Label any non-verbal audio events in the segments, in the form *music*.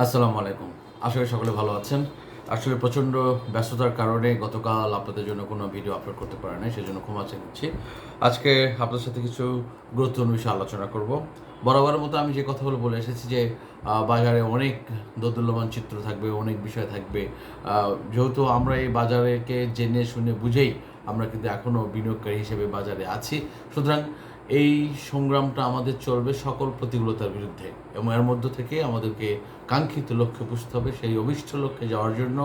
আসসালামু আলাইকুম। করি সকলে ভালো আছেন। আসলে প্রচণ্ড ব্যস্ততার কারণে গতকাল আপনাদের জন্য কোনো ভিডিও আপলোড করতে পারে নাই, সেজন্য ক্ষমা চেয়ে নিচ্ছি। আজকে আপনাদের সাথে কিছু গুরুত্বপূর্ণ বিষয়ে আলোচনা করব। বরাবরের মতো আমি যে কথাগুলো বলে এসেছি যে বাজারে অনেক দোদুল্যমান চিত্র থাকবে, অনেক বিষয় থাকবে যেহেতু আমরা এই বাজারেকে জেনে শুনে বুঝেই আমরা কিন্তু এখনও বিনিয়োগকারী হিসেবে বাজারে আছি। সুতরাং এই সংগ্রামটা আমাদের চলবে সকল প্রতিকূলতার বিরুদ্ধে। এবং এর মধ্য থেকে আমাদেরকে কাঙ্ক্ষিত লক্ষ্যে পুষতে হবে, সেই অভিষ্ট লক্ষ্যে যাওয়ার জন্য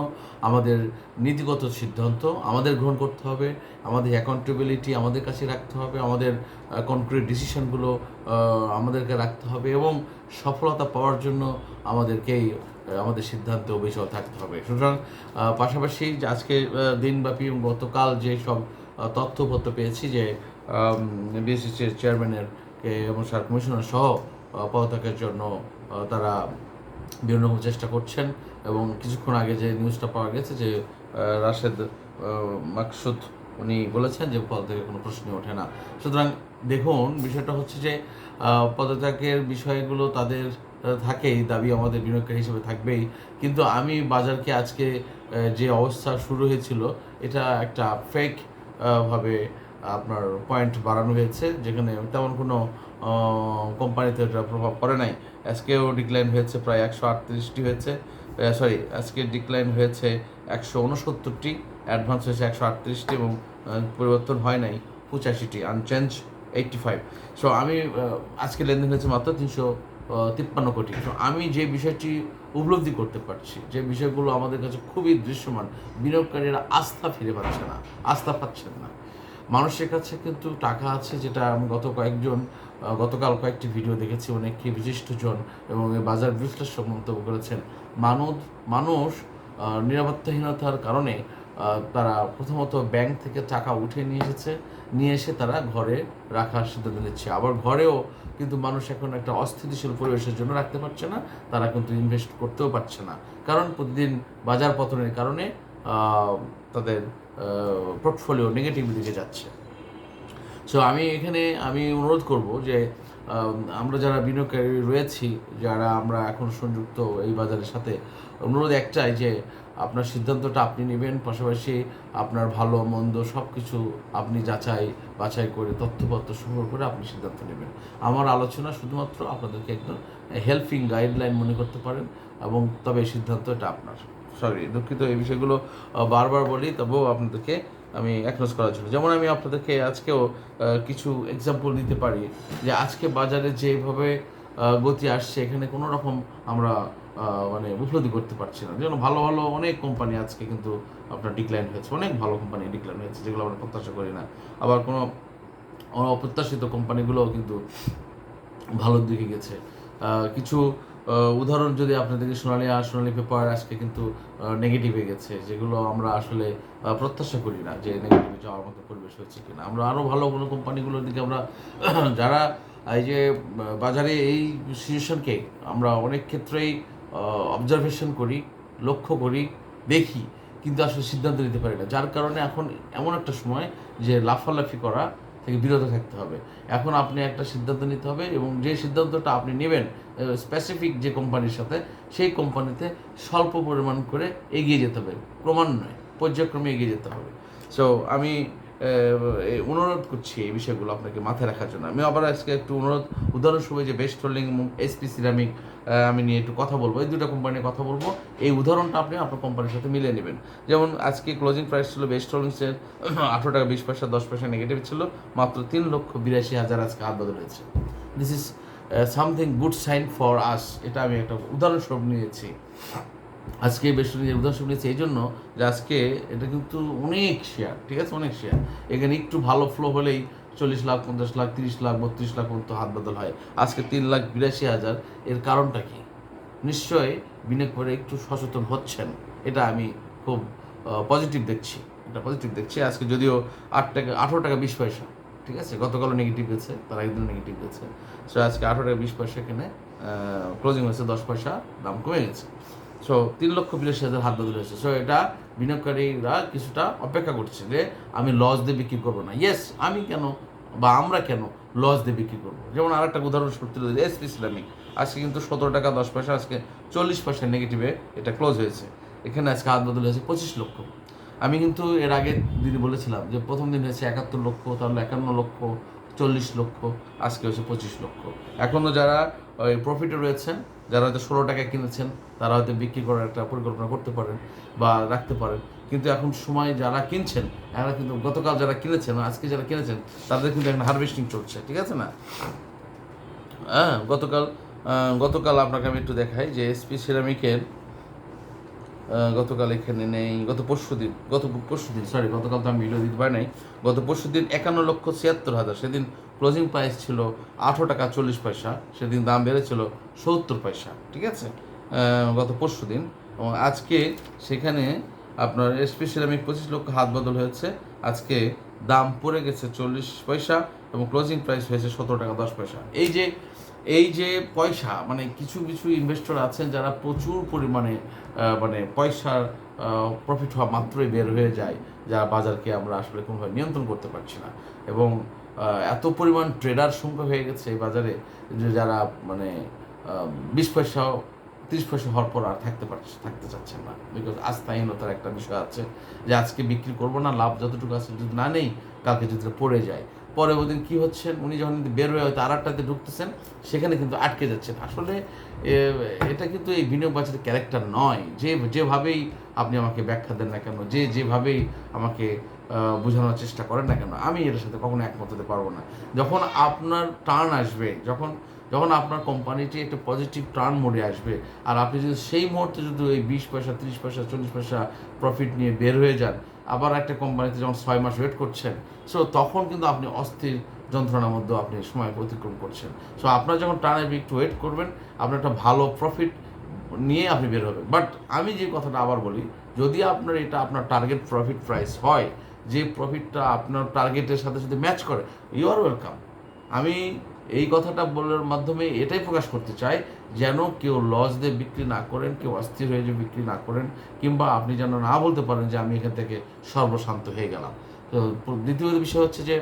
আমাদের নীতিগত সিদ্ধান্ত আমাদের গ্রহণ করতে হবে, আমাদের অ্যাকাউন্টেবিলিটি আমাদের কাছে রাখতে হবে, আমাদের কনক্রিট ডিসিশনগুলো আমাদেরকে রাখতে হবে এবং সফলতা পাওয়ার জন্য আমাদেরকেই আমাদের সিদ্ধান্তে অবিচল থাকতে হবে। সুতরাং পাশাপাশি আজকে দিনব্যাপী এবং গতকাল যে সব তথ্যপত্র পেয়েছি যে বিএসসিসির চেয়ারম্যানের এবং সার কমিশনার সহ পদত্যাগের জন্য তারা বিভিন্ন রকম চেষ্টা করছেন এবং কিছুক্ষণ আগে যে নিউজটা পাওয়া গেছে যে রাশেদ মাকসুদ, উনি বলেছেন যে পদ থেকে কোনো প্রশ্নই ওঠে না। সুতরাং দেখুন, বিষয়টা হচ্ছে যে পদত্যাগের বিষয়গুলো তাদের থাকেই, দাবি আমাদের বিনিয়োগকারী হিসেবে থাকবেই। কিন্তু আমি বাজারকে আজকে যে অবস্থা শুরু হয়েছিল, এটা একটা ফেক ভাবে আপনার পয়েন্ট বাড়ানো হয়েছে, যেখানে তেমন কোনো কোম্পানিতে এটা প্রভাব পড়ে নাই। আজকেও ডিক্লাইন হয়েছে প্রায় একশো আটত্রিশটি হয়েছে সরি আজকে ডিক্লাইন হয়েছে একশো উনসত্তরটি অ্যাডভান্স হয়েছে একশো আটত্রিশটি এবং পরিবর্তন হয় নাই পঁচাশিটি আনচেঞ্জ এইটটি ফাইভ সো আমি আজকে লেনদেন হয়েছে মাত্র তিনশো তিপ্পান্ন কোটি। সো আমি যে বিষয়টি উপলব্ধি করতে পারছি। যে বিষয়গুলো আমাদের কাছে খুবই দৃশ্যমান। বিনিয়োগকারীরা আস্থা ফিরে পাচ্ছে না, আস্থা পাচ্ছেন না। মানুষের কাছে কিন্তু টাকা আছে যেটা আমি গত কয়েকজন গতকাল কয়েকটি ভিডিও দেখেছি অনেকে বিশিষ্টজন এবং বাজার বিশ্লেষক মন্তব্য করেছেন। মানুষ মানুষ নিরাপত্তাহীনতার কারণে তারা প্রথমত ব্যাংক থেকে টাকা উঠে নিয়ে এসেছে, নিয়ে এসে তারা ঘরে রাখার সিদ্ধান্ত নিচ্ছে। আবার ঘরেও কিন্তু মানুষ এখন একটা অস্থিতিশীল পরিবেশের জন্য রাখতে পারছে না, তারা কিন্তু ইনভেস্ট করতেও পারছে না। কারণ প্রতিদিন বাজার পতনের কারণে তাদের পোর্টফোলিও নেগেটিভ দিকে যাচ্ছে। সো আমি এখানে, আমি অনুরোধ করব যে আমরা যারা বিনিয়োগকারী রয়েছি, যারা আমরা এখন সংযুক্ত এই বাজারের সাথে, অনুরোধ একটাই যে আপনার সিদ্ধান্তটা আপনি নেবেন, পাশাপাশি আপনার ভালো, মন্দ সব কিছু আপনি যাচাই, বাছাই করে তথ্যপত্র সংগ্রহ করে আপনি সিদ্ধান্ত নেবেন। আমার আলোচনা শুধুমাত্র আপনাদেরকে একদম হেল্পিং গাইডলাইন মনে করতে পারেন এবং তবে এই সিদ্ধান্ত এটা আপনার। সরি, দুঃখিত, এই বিষয়গুলো বারবার বলি, তবুও আপনাদেরকে আমি অ্যাকনোজ করার জন্য। যেমন আমি আপনাদেরকে আজকেও কিছু এক্সাম্পল দিতে পারি যে আজকে বাজারে যেভাবে গতি আসছে, এখানে কোনো রকম আমরা মানে উপলব্ধি করতে পারছি না। যেমন ভালো ভালো অনেক কোম্পানি আজকে কিন্তু আপনার ডিক্লাইন হয়েছে। অনেক ভালো কোম্পানি ডিক্লাইন হয়েছে, যেগুলো আমরা প্রত্যাশা করি না। আবার কোনো অপ্রত্যাশিত কোম্পানিগুলোও কিন্তু ভালোর দিকে গেছে। কিছু উদাহরণ যদি আপনাদেরকে সোনালি আর সোনালি পেপার আজকে কিন্তু নেগেটিভে গেছে, যেগুলো আমরা আসলে প্রত্যাশা করি না যে নেগেটিভে যাওয়ার মতো পরিবেশ হচ্ছে কিনা। আমরা আরও ভালো কোনো কোম্পানিগুলোর দিকে আমরা, *clears throat* যারা এই যে, বাজারে এই সিচুয়েশনকে আমরা অনেক ক্ষেত্রেই অবজারভেশন করি, লক্ষ্য করি, দেখি, কিন্তু আসলে সিদ্ধান্ত নিতে পারি না। যার কারণে এখন এমন একটা সময় যে লাফালাফি করা থেকে বিরত থাকতে হবে। এখন আপনি একটা সিদ্ধান্ত নিতে হবে এবং যে সিদ্ধান্তটা আপনি নেবেন স্পেসিফিক যে কোম্পানির সাথে, সেই কোম্পানিতে স্বল্প পরিমাণ করে এগিয়ে যেতে হবে। ক্রমান্বয়ে, পর্যায়ক্রমে এগিয়ে যেতে হবে। সো আমি অনুরোধ করছি এই বিষয়গুলো আপনাকে মাথায় রাখার জন্য। আমি আবার আজকে একটু অনুরোধ উদাহরণস্বরূপ যে বেস্ট হোল্ডিং এবং এসপি সিরামিক আমি নিয়ে একটু কথা বলব। এই দুটো কোম্পানি নিয়ে কথা বলব। এই উদাহরণটা আপনি আপনার কোম্পানির সাথে মিলিয়ে নেবেন। যেমন আজকে ক্লোজিং প্রাইস ছিল বেস্ট হোল্ডিংসের আঠেরো টাকা বিশ পয়সা, দশ পয়সা নেগেটিভ ছিল। মাত্র তিন লক্ষ বিরাশি হাজার আজকে হাত বদল হয়েছে this is something good sign for us এটা আমি একটা উদাহরণস্বরূপ নিয়েছি। আজকে বেশ উদাহরণস্বরূপ নিয়েছি এই জন্য যে আজকে এটা কিন্তু অনেক শেয়ার ঠিক আছে? অনেক শেয়ার এখানে একটু ভালো ফ্লো হলেই চল্লিশ লাখ, পঞ্চাশ লাখ, তিরিশ লাখ, বত্রিশ লাখ পর্যন্ত হাত বদল হয়। আজকে তিন লাখ বিরাশি হাজার, এর কারণটা কি? নিশ্চয়ই বিনিয়োগ করে একটু সচেতন হচ্ছেন, এটা আমি খুব পজিটিভ দেখছি, এটা পজিটিভ দেখছি। আজকে যদিও আট টাকা, আঠেরো টাকা বিশ পয়সা, ঠিক আছে? গতকালও নেগেটিভ গেছে, তার একদিন নেগেটিভ গেছে। সো আজকে আঠেরো টাকা বিশ পয়সা এখানে ক্লোজিং হয়েছে, দশ পয়সা, দাম কমে গেছে। সো তিন লক্ষ বিরাশি হাজার হাত বদল হয়েছে। সো এটা বিনিয়োগকারীরা কিছুটা অপেক্ষা করছে যে, আমি লস দিয়ে বিক্রি করব না। ইয়েস আমি কেন বা আমরা কেন লস দিয়ে বিক্রি করব? যেমন আর একটা উদাহরণ সত্যি এসপি ইসলামিক আজকে কিন্তু সতেরো টাকা, দশ পয়সা, আজকে চল্লিশ পয়সা নেগেটিভে এটা ক্লোজ হয়েছে। এখানে আজকে হাত বদল হয়েছে পঁচিশ লক্ষ। আমি কিন্তু এর আগে দিনে বলেছিলাম যে, প্রথম দিন হয়েছে একাত্তর লক্ষ, তাহলে একান্ন লক্ষ, চল্লিশ লক্ষ, আজকে হচ্ছে পঁচিশ লক্ষ। এখনও যারা ওই প্রফিটে রয়েছেন যারা হয়তো ষোলো টাকায় কিনেছেন, তারা হয়তো বিক্রি করার একটা পরিকল্পনা করতে পারেন বা রাখতে পারেন। কিন্তু এখন সময় যারা কিনছেন, এরা কিন্তু গতকাল যারা কিনেছেন আজকে যারা কিনেছেন, তাদের কিন্তু এখন হারভেস্টিং চলছে, ঠিক আছে না? হ্যাঁ গতকাল গতকাল আপনাকে আমি একটু দেখাই যে এসপি সিরামিকের গতকাল এখানে নেই, গত পরশু দিন, গত পরশু দিন সরি গতকাল তো আমি ভিডিও দিতে পারি নাই। গত পরশু দিন একান্ন লক্ষ ছিয়াত্তর হাজার, সেদিন ক্লোজিং প্রাইস ছিল আঠেরো টাকা চল্লিশ পয়সা, সেদিন দাম বেড়েছিল সত্তর পয়সা, ঠিক আছে? গত পরশু দিন। এবং আজকে সেখানে আপনার এসপি আমি পঁচিশ লক্ষ হাত বদল হয়েছে, আজকে দাম পড়ে গেছে চল্লিশ পয়সা এবং ক্লোজিং প্রাইস হয়েছে সতেরো টাকা, দশ পয়সা। এই যে এই যে পয়সা মানে কিছু কিছু ইনভেস্টর আছেন যারা প্রচুর পরিমাণে মানে পয়সার প্রফিট হওয়া মাত্রই বের হয়ে যায়, যা বাজারকে আমরা আসলে কোনোভাবে নিয়ন্ত্রণ করতে পারছি না। এবং এত পরিমাণ ট্রেডার সংখ্যা হয়ে গেছে এই বাজারে, যে যারা মানে বিশ পয়সাও তিরিশ পয়সা হওয়ার পর আর থাকতে পারছে, থাকতে চাচ্ছেন না। বিকজ আস্থাহীনতার একটা বিষয় আছে যে আজকে বিক্রি করব না, লাভ যতটুকু আছে যদি না নেই, কালকে যদি পড়ে যায়। পরে দিন কী হচ্ছেন উনি যখন বের হয়ে হয়তো আর একটাতে ঢুকতেছেন, সেখানে কিন্তু আটকে যাচ্ছেন। আসলে এটা কিন্তু এই বিনিয়োগ বাজারের ক্যারেক্টার নয়। যে, যেভাবেই আপনি আমাকে ব্যাখ্যা দেন না কেন, যে, যেভাবেই আমাকে বোঝানোর চেষ্টা করেন না কেন, আমি এটার সাথে কখনো একমত হতে পারব না। যখন আপনার টার্ন আসবে, যখন যখন আপনার কোম্পানিটি একটা পজিটিভ টার্ন মোডে আসবে, আর আপনি যদি সেই মুহূর্তে যদি ওই বিশ পয়সা, তিরিশ পয়সা, চল্লিশ পয়সা প্রফিট নিয়ে বের হয়ে যান, আবার একটা কোম্পানিতে যখন ছয় মাস ওয়েট করছেন সো তখন কিন্তু আপনি অস্থির যন্ত্রণার মধ্যে আপনি সময় অতিক্রম করছেন। সো আপনার যখন টার্নে একটু ওয়েট করবেন, আপনার একটা ভালো প্রফিট নিয়ে আপনি বের হবেন। বাট আমি যে কথাটা আবার বলি, যদি আপনার এটা আপনার টার্গেট প্রফিট প্রাইস হয়, যে প্রফিটটা আপনার টার্গেটের সাথে সাথে ম্যাচ করে ইউ আর ওয়েলকাম আমি এই কথাটা বলার মাধ্যমে এটাই প্রকাশ করতে চাই, যেন কেউ লস দিয়ে বিক্রি না করেন, কেউ অস্থির হয়ে যে বিক্রি না করেন, কিংবা আপনি যেন না বলতে পারেন যে আমি এখান থেকে সর্বশান্ত হয়ে গেলাম। তো দ্বিতীয় বিষয় হচ্ছে যে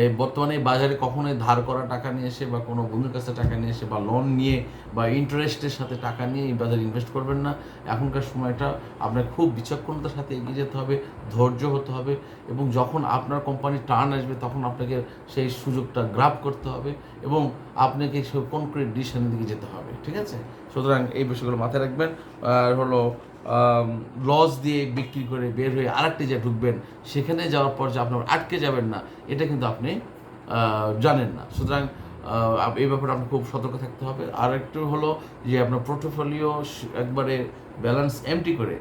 এই বর্তমানে বাজারে কখনোই ধার করা টাকা নিয়ে এসে বা কোনো বন্ধুর কাছে টাকা নিয়ে এসে বা লোন নিয়ে বা ইন্টারেস্টের সাথে টাকা নিয়ে এই বাজারে ইনভেস্ট করবেন না। এখনকার সময়টা আপনার খুব বিচক্ষণতার সাথে এগিয়ে যেতে হবে, ধৈর্য হতে হবে এবং যখন আপনার কোম্পানি টার্ন আসবে তখন আপনাকে সেই সুযোগটা গ্রাপ করতে হবে এবং আপনাকে সেই কনক্রিট ডিসিশনের দিকে যেতে হবে, ঠিক আছে? সুতরাং এই বিষয়গুলো মাথায় রাখবেন। আর হলো লস দিয়ে বিক্রি করে বের হয়ে আরেকটি যে ঢুকবেন, সেখানে যাওয়ার পর যে আপনার আটকে যাবেন না, এটা কিন্তু আপনি জানেন না। সুতরাং এই ব্যাপারে আপনার খুব সতর্ক থাকতে হবে। আর একটু হলো যে আপনার পোর্টফোলিও একবারে ব্যালেন্স এমটি করে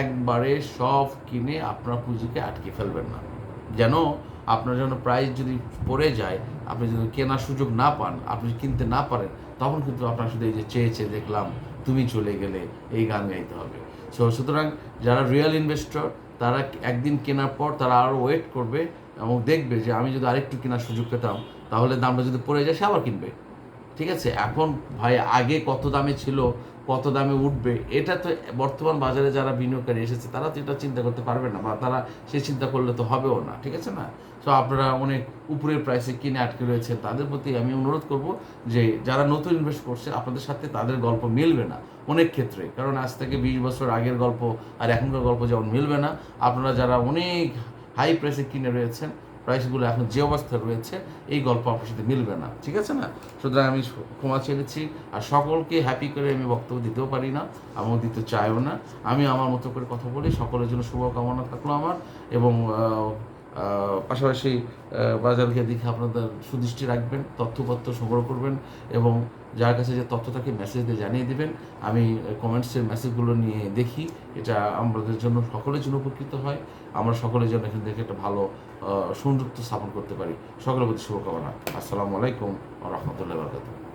একবারে সব কিনে আপনার পুঁজিকে আটকে ফেলবেন না। যেন আপনার যেন প্রাইস যদি পড়ে যায়, আপনি যদি কেনার সুযোগ না পান, আপনি কিনতে না পারেন, তখন কিন্তু আপনার শুধু এই যে চেয়ে চেয়ে দেখলাম, তুমি চলে গেলে, এই গান গাইতে হবে। সো সুতরাং যারা রিয়েল ইনভেস্টর তারা একদিন কেনার পর তারা আরও ওয়েট করবে এবং দেখবে যে আমি যদি আরেকটু কেনার সুযোগ পেতাম, তাহলে দামটা যদি পড়ে যায়, সে আবার কিনবে। ঠিক আছে? এখন ভাই, আগে কত দামে ছিল কত দামে উঠবে, এটা তো বর্তমান বাজারে যারা বিনিয়োগকারী এসেছে, তারা তো এটা চিন্তা করতে পারবে না, বা তারা সে চিন্তা করলে তো হবেও না, ঠিক আছে না? তো আপনারা অনেক উপরের প্রাইসে কিনে আটকে রয়েছে তাদের প্রতি আমি অনুরোধ করব যে যারা নতুন ইনভেস্ট করছে, আপনাদের সাথে তাদের গল্প মিলবে না, অনেক ক্ষেত্রে, কারণ আজ থেকে বিশ বছর আগের গল্প আর এখনকার গল্প যেমন মিলবে না, আপনারা যারা অনেক হাই প্রাইসে কিনে রয়েছেন প্রাইসগুলো এখন যে অবস্থা রয়েছে, এই গল্প আপনার সাথে মিলবে না। ঠিক আছে না? সুতরাং আমি ক্ষমা চেয়েছি আর সকলকে হ্যাপি করে আমি বক্তব্য দিতেও পারি না, আমিও দিতে চাইও না। আমি আমার মতো করে কথা বলি। সকলের জন্য শুভকামনা থাকল আমার এবং পাশাপাশি বাজারকে দেখে আপনাদের সুদৃষ্টি রাখবেন, তথ্যপত্র সংগ্রহ করবেন এবং যার কাছে যে তথ্য থাকে মেসেজ দিয়ে জানিয়ে দেবেন। আমি কমেন্টসের মেসেজগুলো নিয়ে দেখি। এটা আমাদের জন্য, সকলের জন্য উপকৃত হয়। আমরা সকলের জন্য এখান থেকে একটা ভালো সংযুক্ত স্থাপন করতে পারি। সকলের প্রতি শুভকামনা। আসসালামু আলাইকুম রহমতুল্লাহ বরকাতুহ।